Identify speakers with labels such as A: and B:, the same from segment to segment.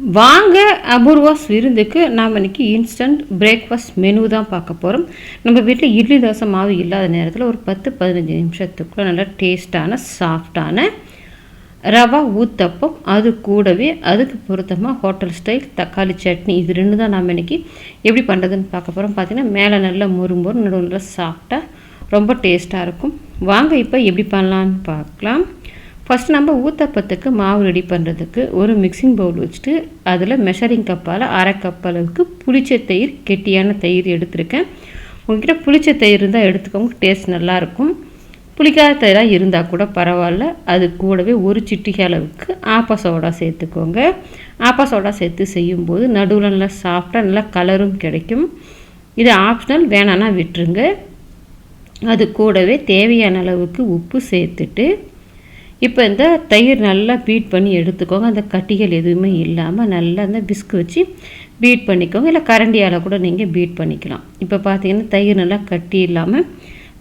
A: வாங்க அபூர்வாஸ் விருந்துக்கு நாம் இன்னைக்கு இன்ஸ்டன்ட் பிரேக்ஃபாஸ்ட் மெனு தான் பார்க்க போகிறோம் நம்ம வீட்டில் இட்லி தோசை மாவு இல்லாத நேரத்தில் ஒரு பத்து பதினஞ்சு நிமிஷத்துக்குள்ள நல்லா டேஸ்டான சாஃப்டான ரவா ஊத்தப்பம் அது கூடவே அதுக்கு பொருத்தமாக ஹோட்டல் ஸ்டைல் தக்காளி சட்னி. இது ரெண்டு தான் நாம் இன்னைக்கு எப்படி பண்ணுறதுன்னு பார்க்க போகிறோம் பார்த்தீங்கன்னா மேலே நல்லா முறுமுறு நடுவில் நல்லா சாஃப்டாக ரொம்ப டேஸ்ட்டாக இருக்கும். வாங்க இப்போ எப்படி பண்ணலான்னு பார்க்கலாம். ஃபஸ்ட் நம்ம ஊத்தப்பத்துக்கு மாவு ரெடி பண்ணுறதுக்கு ஒரு மிக்சிங் பவுல் வச்சுட்டு அதில் மெஷரிங் கப்பால் அரை கப் அளவுக்கு புளிச்ச தயிர் கெட்டியான தயிர் எடுத்திருக்கேன். உங்ககிட்ட புளிச்ச தயிர் இருந்தால் எடுத்துக்கோங்க டேஸ்ட் நல்லாயிருக்கும் புளிக்காத தயிராக இருந்தால் கூட பரவாயில்ல. அது கூடவே ஒரு சிட்டிகை அளவுக்கு ஆப்பா சோடா சேர்த்துக்கோங்க. ஆப்பா சோடா சேர்த்து செய்யும்போது நடுவில் நல்லா சாஃப்டாக நல்லா கலரும் கிடைக்கும். இது ஆப்ஷனல் வேணான்னா விட்டுருங்க. அது கூடவே தேவையான அளவுக்கு உப்பு சேர்த்துட்டு இப்போ இந்த தயிர் நல்லா பீட் பண்ணி எடுத்துக்கோங்க. அந்த கட்டிகள் எதுவுமே இல்லாமல் நல்லா அந்த பிஸ்கு வச்சு பீட் பண்ணிக்கோங்க. இல்லை கரண்டியால் கூட நீங்கள் பீட் பண்ணிக்கலாம். இப்போ பார்த்தீங்கன்னா தயிர் நல்லா கட்டி இல்லாமல்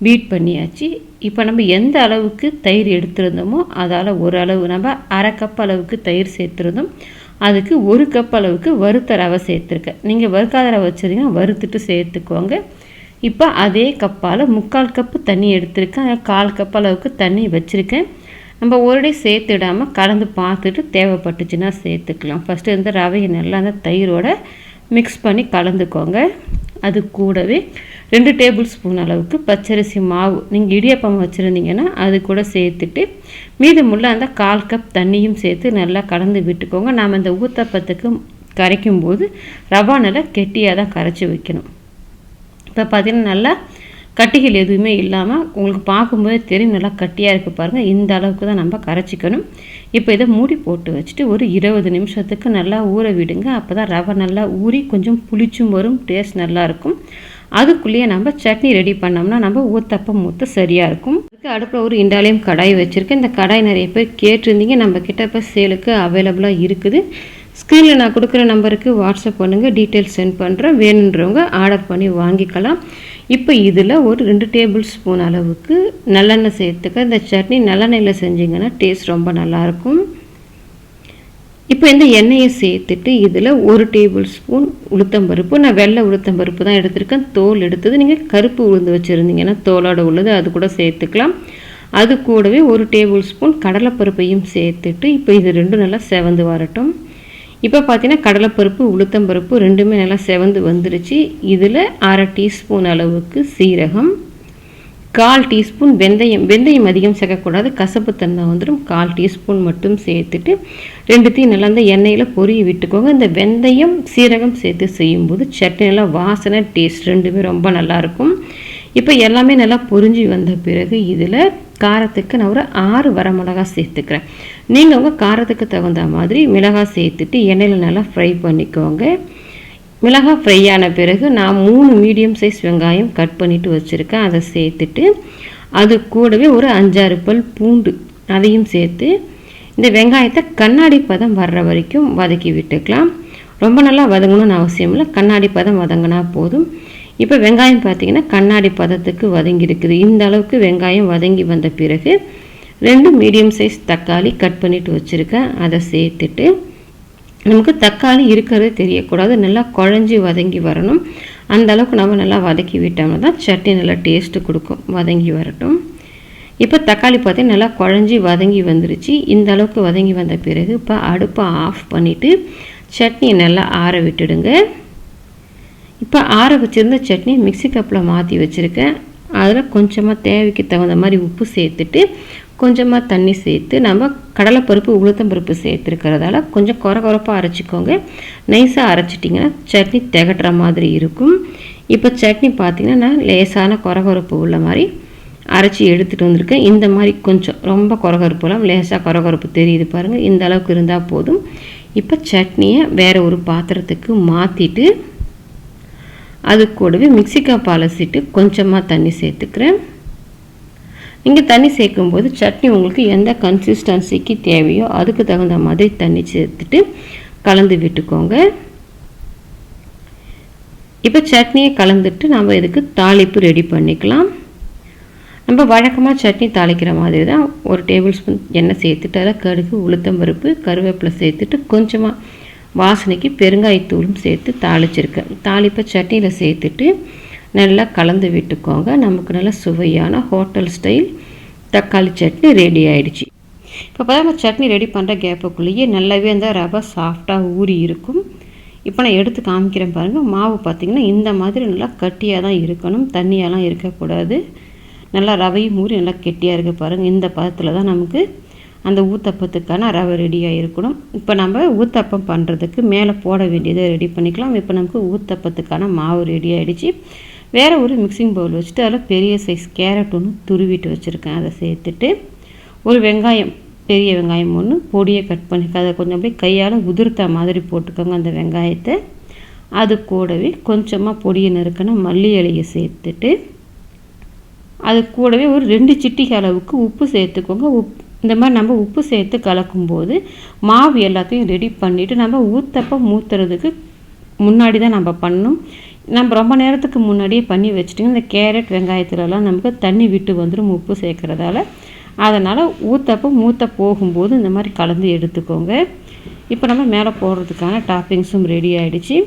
A: பீட் பண்ணியாச்சு. இப்போ நம்ம எந்த அளவுக்கு தயிர் எடுத்திருந்தோமோ அதால் ஒரு அளவு நம்ம அரை கப் அளவுக்கு தயிர் சேர்த்துருந்தோம். அதுக்கு ஒரு கப் அளவுக்கு வறுத்த ரவை சேர்த்துருக்கேன். நீங்கள் வறுக்காத ரவை வச்சுருந்தீங்கன்னா வறுத்துட்டு சேர்த்துக்கோங்க. இப்போ அதே கப்பால் முக்கால் கப்பு தண்ணி எடுத்திருக்கேன். கால் கப் அளவுக்கு தண்ணி வச்சுருக்கேன். நம்ம ஒருடி சேர்த்துடாமல் கலந்து பார்த்துட்டு தேவைப்பட்டுச்சுன்னா சேர்த்துக்கலாம். ஃபஸ்ட்டு இந்த ரவையை நல்லா அந்த தயிரோட மிக்ஸ் பண்ணி கலந்துக்கோங்க. அது கூடவே ரெண்டு டேபிள் ஸ்பூன் அளவுக்கு பச்சரிசி மாவு. நீங்கள் இடியப்பம் வச்சுருந்தீங்கன்னா அது கூட சேர்த்துட்டு மீதமுள்ள அந்த கால் கப் தண்ணியும் சேர்த்து நல்லா கலந்து விட்டுக்கோங்க. நாம் இந்த ஊத்தப்பத்துக்கு கரைக்கும் போது ரவா நல்லா கெட்டியாக தான் கரைச்சி வைக்கணும். இப்போ பார்த்தீங்கன்னா நல்லா கட்டிகள் எதுவுமே இல்லாமல் உங்களுக்கு பார்க்கும்போதே தெரியும் நல்லா கட்டியாக இருக்குது பாருங்கள் இந்த அளவுக்கு தான் நம்ம கரைச்சிக்கணும். இப்போ இதை மூடி போட்டு வச்சுட்டு ஒரு இருபது நிமிஷத்துக்கு நல்லா ஊற விடுங்க. அப்போ தான் ரவை நல்லா ஊறி கொஞ்சம் புளிச்சும் வரும் டேஸ்ட் நல்லாயிருக்கும் அதுக்குள்ளேயே நம்ம சட்னி ரெடி பண்ணோம்னா நம்ம ஊத்தப்பம் ஊற்ற சரியாக இருக்கும். அதுக்கு அடுப்பில் ஒரு இண்டாலியம் கடாய் வச்சுருக்கேன். இந்த கடாய் நிறைய பேர் கேட்டிருந்தீங்க. நம்ம கிட்ட இப்போ சேலுக்கு அவைலபிளாக இருக்குது. ஸ்க்ரீனில் நான் கொடுக்குற நம்பருக்கு வாட்ஸ்அப் பண்ணுங்கள் டீட்டெயில்ஸ் சென்ட் பண்ணுறேன் வேணுன்றவங்க ஆர்டர் பண்ணி வாங்கிக்கலாம். இப்போ இதில் ஒரு ரெண்டு டேபிள் ஸ்பூன் அளவுக்கு நல்லெண்ணெய் சேர்த்துக்க. இந்த சட்னி நல்லெண்ணெயில் செஞ்சிங்கன்னா டேஸ்ட் ரொம்ப நல்லாயிருக்கும். இப்போ இந்த எண்ணெயை சேர்த்துட்டு இதில் ஒரு டேபிள் ஸ்பூன் உளுத்தம்பருப்பு நான் வெள்ளை உளுத்தம்பருப்பு தான் எடுத்திருக்கேன். தோல் எடுத்தது. நீங்கள் கருப்பு உளுந்து வச்சுருந்தீங்கன்னா தோலோட உள்ளது அது கூட சேர்த்துக்கலாம். அது கூடவே ஒரு டேபிள் ஸ்பூன் கடலைப்பருப்பையும் சேர்த்துட்டு இப்போ இது ரெண்டும் நல்லா செவந்து வரட்டும். இப்போ பார்த்தீங்கன்னா கடலைப்பருப்பு உளுத்தம்பருப்பு ரெண்டுமே நல்லா செவந்து வந்துருச்சு. இதில் அரை டீஸ்பூன் அளவுக்கு சீரகம் கால் டீஸ்பூன் வெந்தயம் வெந்தயம் அதிகம் சேர்க்கக்கூடாது கசப்புத்தன்மை வந்துடும் கால் டீஸ்பூன் மட்டும் சேர்த்துட்டு ரெண்டுத்தையும் நல்லா அந்த எண்ணெயில் பொரிய விட்டுக்கோங்க. இந்த வெந்தயம் சீரகம் சேர்த்து செய்யும்போது சட்னி நல்லா வாசனை டேஸ்ட் ரெண்டுமே ரொம்ப நல்லாயிருக்கும் இப்போ எல்லாமே நல்லா பொரிஞ்சு வந்த பிறகு இதில் காரத்துக்கு நான் ஒரு ஆறு வர மிளகா சேர்த்துக்கிறேன். நீங்கள் உங்கள் காரத்துக்கு தகுந்த மாதிரி மிளகாய் சேர்த்துட்டு எண்ணெயில் நல்லா ஃப்ரை பண்ணிக்கோங்க. மிளகாய் ஃப்ரை ஆன பிறகு நான் மூணு மீடியம் சைஸ் வெங்காயம் கட் பண்ணிவிட்டு வச்சுருக்கேன். அதை சேர்த்துட்டு அது கூடவே ஒரு அஞ்சாறு பல் பூண்டு அதையும் சேர்த்து இந்த வெங்காயத்தை கண்ணாடி பதம் வர்ற வரைக்கும் வதக்கி விட்டுக்கலாம். ரொம்ப நல்லா வதங்கணும்னு அவசியம் இல்லை. கண்ணாடி பதம் வதங்கினா போதும். இப்போ வெங்காயம் பார்த்தீங்கன்னா கண்ணாடி பதத்துக்கு வதங்கி இருக்குது. இந்த அளவுக்கு வெங்காயம் வதங்கி வந்த பிறகு ரெண்டு மீடியம் சைஸ் தக்காளி கட் பண்ணிவிட்டு வச்சுருக்கேன். அதை சேர்த்துட்டு நமக்கு தக்காளி இருக்கிறது தெரியக்கூடாது. நல்லா குழஞ்சி வதங்கி வரணும். அந்த அளவுக்கு நம்ம நல்லா வதக்கி விட்டோம்னா தான் சட்னி நல்லா டேஸ்ட்டு கொடுக்கும். வதங்கி வரட்டும். இப்போ தக்காளி பார்த்தீங்கன்னா நல்லா குழஞ்சி வதங்கி வந்துருச்சு. இந்த அளவுக்கு வதங்கி வந்த பிறகு இப்போ அடுப்பை ஆஃப் பண்ணிவிட்டு சட்னியை நல்லா ஆற விட்டுடுங்க. இப்போ ஆற வச்சுருந்த சட்னி மிக்சி கப்பில் மாற்றி வச்சுருக்கேன். அதில் கொஞ்சமாக தேவைக்கு தகுந்த மாதிரி உப்பு சேர்த்துட்டு கொஞ்சமாக தண்ணி சேர்த்து நம்ம கடலைப்பருப்பு உளுத்தம்பருப்பு சேர்த்துருக்கிறதால கொஞ்சம் குறை குறைப்பாக அரைச்சிக்கோங்க. நைஸாக அரைச்சிட்டிங்கன்னா சட்னி திகட்டுற மாதிரி இருக்கும். இப்போ சட்னி பார்த்திங்கன்னா நான் லேசான குறகுறப்பு உள்ள மாதிரி அரைச்சி எடுத்துகிட்டு வந்திருக்கேன். இந்த மாதிரி கொஞ்சம் ரொம்ப குறகுறப்புலாம் லேசாக குறகுறப்பு தெரியுது பாருங்கள் இந்த அளவுக்கு இருந்தால் போதும். இப்போ சட்னியை வேறு ஒரு பாத்திரத்துக்கு மாற்றிட்டு அது கூடவே மிக்சிக்காய் கப் அலசிட்டு கொஞ்சமாக தண்ணி சேர்த்துக்கிறேன். இங்கே தண்ணி சேர்க்கும்போது சட்னி உங்களுக்கு எந்த கன்சிஸ்டன்சிக்கு தேவையோ அதுக்கு தகுந்த மாதிரி தண்ணி சேர்த்துட்டு கலந்து விட்டுக்கோங்க. இப்போ சட்னியை கலந்துட்டு நம்ம இதுக்கு தாளிப்பு ரெடி பண்ணிக்கலாம். நம்ம வழக்கமாக சட்னி தாளிக்கிற மாதிரி தான் ஒரு டேபிள் ஸ்பூன் எண்ணெய் சேர்த்துட்டு அதில் கடுகு உளுத்தம்பருப்பு கருவேப்பிலை சேர்த்துட்டு கொஞ்சமாக வாசனைக்கு பெருங்காயத்தூளும் சேர்த்து தாளிச்சிருக்கேன். தாளிப்பை சட்னியில் சேர்த்துட்டு நல்லா கலந்து விட்டுக்கோங்க. நமக்கு நல்ல சுவையான ஹோட்டல் ஸ்டைல் தக்காளி சட்னி ரெடி ஆயிடுச்சு. இப்போ பார்த்தா சட்னி ரெடி பண்ணுற கேப்புக்குள்ளேயே நல்லாவே அந்த ரவை சாஃப்டாக ஊறி இருக்கும். இப்போ நான் எடுத்து காமிக்கிறேன் பாருங்கள் மாவு பார்த்திங்கன்னா இந்த மாதிரி நல்லா கட்டியாக தான் இருக்கணும். தண்ணியெல்லாம் இருக்கக்கூடாது. நல்லா ரவையும் ஊறி நல்லா கெட்டியாக இருக்க பாருங்கள் இந்த பதத்தில் தான் நமக்கு அந்த ஊத்தப்பத்துக்கான ரவை ரெடியாக இருக்கணும். இப்போ நம்ம ஊத்தப்பம் பண்ணுறதுக்கு மேலே போட வேண்டியதை ரெடி பண்ணிக்கலாம். இப்போ நமக்கு ஊத்தப்பத்துக்கான மாவு ரெடி ஆகிடுச்சு வேறு ஒரு மிக்சிங் பவுல் வச்சுட்டு அதில் பெரிய சைஸ் கேரட் ஒன்று துருவிட்டு வச்சுருக்கேன். அதை சேர்த்துட்டு ஒரு வெங்காயம் பெரிய வெங்காயம் ஒன்று பொடியை கட் பண்ணி அதை கொஞ்சம் அப்படியே கையால் உதிர்த்த மாதிரி போட்டுக்கோங்க அந்த வெங்காயத்தை. அது கூடவே கொஞ்சமாக பொடியை நறுக்கின மல்லி இலையை சேர்த்துட்டு அது கூடவே ஒரு ரெண்டு சிட்டிகை அளவுக்கு உப்பு சேர்த்துக்கோங்க. உப் இந்த மாதிரி நம்ம உப்பு சேர்த்து கலக்கும்போது மாவு எல்லாத்தையும் ரெடி பண்ணிவிட்டு நம்ம ஊத்தப்ப மூத்துறதுக்கு முன்னாடி தான் நம்ம பண்ணணும். நம்ம ரொம்ப நேரத்துக்கு முன்னாடியே பண்ணி வச்சுட்டிங்கன்னா இந்த கேரட் வெங்காயத்துலலாம் நமக்கு தண்ணி விட்டு வந்துடும் உப்பு சேர்க்குறதால. அதனால் ஊத்தப்போ மூத்த போகும்போது இந்த மாதிரி கலந்து எடுத்துக்கோங்க. இப்போ நம்ம மேலே போடுறதுக்கான டாப்பிங்ஸும் ரெடி ஆகிடுச்சு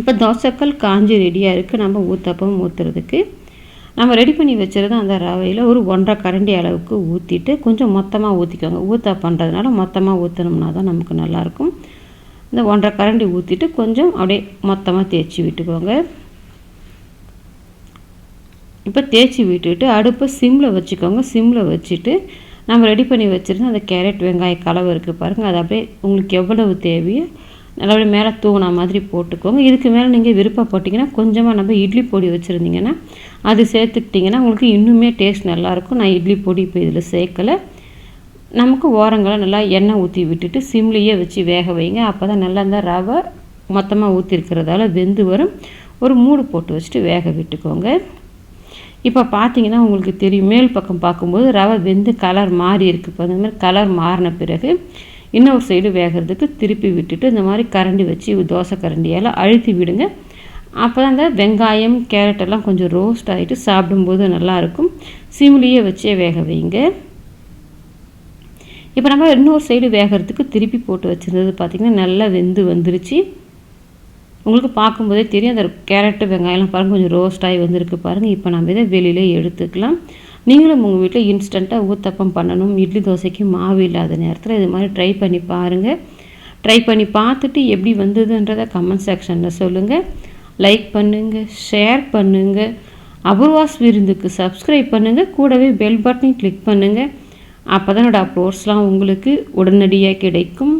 A: இப்போ தோசைக்கல் காஞ்சி ரெடியாக இருக்குது நம்ம ஊத்தப்பம் ஊற்றுறதுக்கு நம்ம ரெடி பண்ணி வச்சுருந்த அந்த ரவையில் ஒரு ஒன்றரை கரண்டி அளவுக்கு ஊற்றிட்டு கொஞ்சம் மொத்தமாக ஊற்றிக்கோங்க ஊற்ற பண்ணுறதுனால மொத்தமாக ஊற்றணும்னா தான் நமக்கு நல்லாயிருக்கும். இந்த ஒன்றரை கரண்டி ஊற்றிட்டு கொஞ்சம் அப்படியே மொத்தமாக தேய்ச்சி விட்டுக்கோங்க. இப்போ தேய்ச்சி விட்டுட்டு அடுப்பை சிம்மில் வச்சுக்கோங்க. சிம்மில் வச்சுட்டு நம்ம ரெடி பண்ணி வச்சுருந்தோம் அந்த கேரட் வெங்காய கலவை இருக்குது பாருங்கள் அது அப்படியே உங்களுக்கு எவ்வளவு தேவையோ நல்லபடியாக மேலே தூங்கின மாதிரி போட்டுக்கோங்க. இதுக்கு மேலே நீங்கள் விருப்பப்பட்டிங்கன்னா கொஞ்சமாக நம்ம இட்லி பொடி வச்சுருந்தீங்கன்னா அது சேர்த்துக்கிட்டிங்கன்னா உங்களுக்கு இன்னுமே டேஸ்ட் நல்லாயிருக்கும் நான் இட்லி பொடி இப்போ இதில் சேர்க்கலை. நமக்கு ஓரங்களை நல்லா எண்ணெய் ஊற்றி விட்டுட்டு சிம்லேயே வச்சு வேக வைங்க. அப்போ தான் நல்லா இந்த ரவை மொத்தமாக ஊற்றிருக்கிறதால வெந்து வரும். ஒரு மூடு போட்டு வச்சுட்டு வேக விட்டுக்கோங்க. இப்போ பார்த்தீங்கன்னா உங்களுக்கு தெரியும். மேல் பக்கம் பார்க்கும்போது ரவை வெந்து கலர் மாறி இருக்குது இப்போ அந்த மாதிரி கலர் மாறின பிறகு இன்னொரு சைடு வேகிறதுக்கு திருப்பி விட்டுட்டு இந்த மாதிரி கரண்டி வச்சு தோசை கரண்டியால் அழுத்தி விடுங்க. அப்போ தான் அந்த வெங்காயம் கேரட் எல்லாம் கொஞ்சம் ரோஸ்ட் ஆகிட்டு சாப்பிடும்போது நல்லாயிருக்கும். சிம்லேயே வச்சே வேக வைங்க. இப்போ நம்ம இன்னொரு சைடு வேகிறதுக்கு திருப்பி போட்டு வச்சுருந்தது பார்த்திங்கன்னா நல்லா வெந்து வந்துருச்சு. உங்களுக்கு பார்க்கும்போதே தெரியும் அந்த கேரட்டு வெங்காயம்லாம் பாருங்கள் கொஞ்சம் ரோஸ்ட் ஆகி வந்திருக்கு பாருங்கள் இப்போ நம்ம இதை வெளியிலே எடுத்துக்கலாம். நீங்களும் உங்கள் வீட்டில் இன்ஸ்டண்ட்டாக ஊத்தப்பம் பண்ணணும். இட்லி தோசைக்கு மாவு இல்லாத நேரத்தில் இது மாதிரி ட்ரை பண்ணி பாருங்கள் ட்ரை பண்ணி பார்த்துட்டு எப்படி வந்ததுன்றதை கமெண்ட் செக்ஷனில் சொல்லுங்கள் லைக் பண்ணுங்கள் ஷேர் பண்ணுங்கள் அபூர்வாஸ் விருந்துக்கு சப்ஸ்கிரைப் பண்ணுங்கள் கூடவே பெல் பட்டனையும் கிளிக் பண்ணுங்கள் அப்போ தான் என்னோடய அப்லோட்ஸ்லாம் உங்களுக்கு உடனடியாக கிடைக்கும்.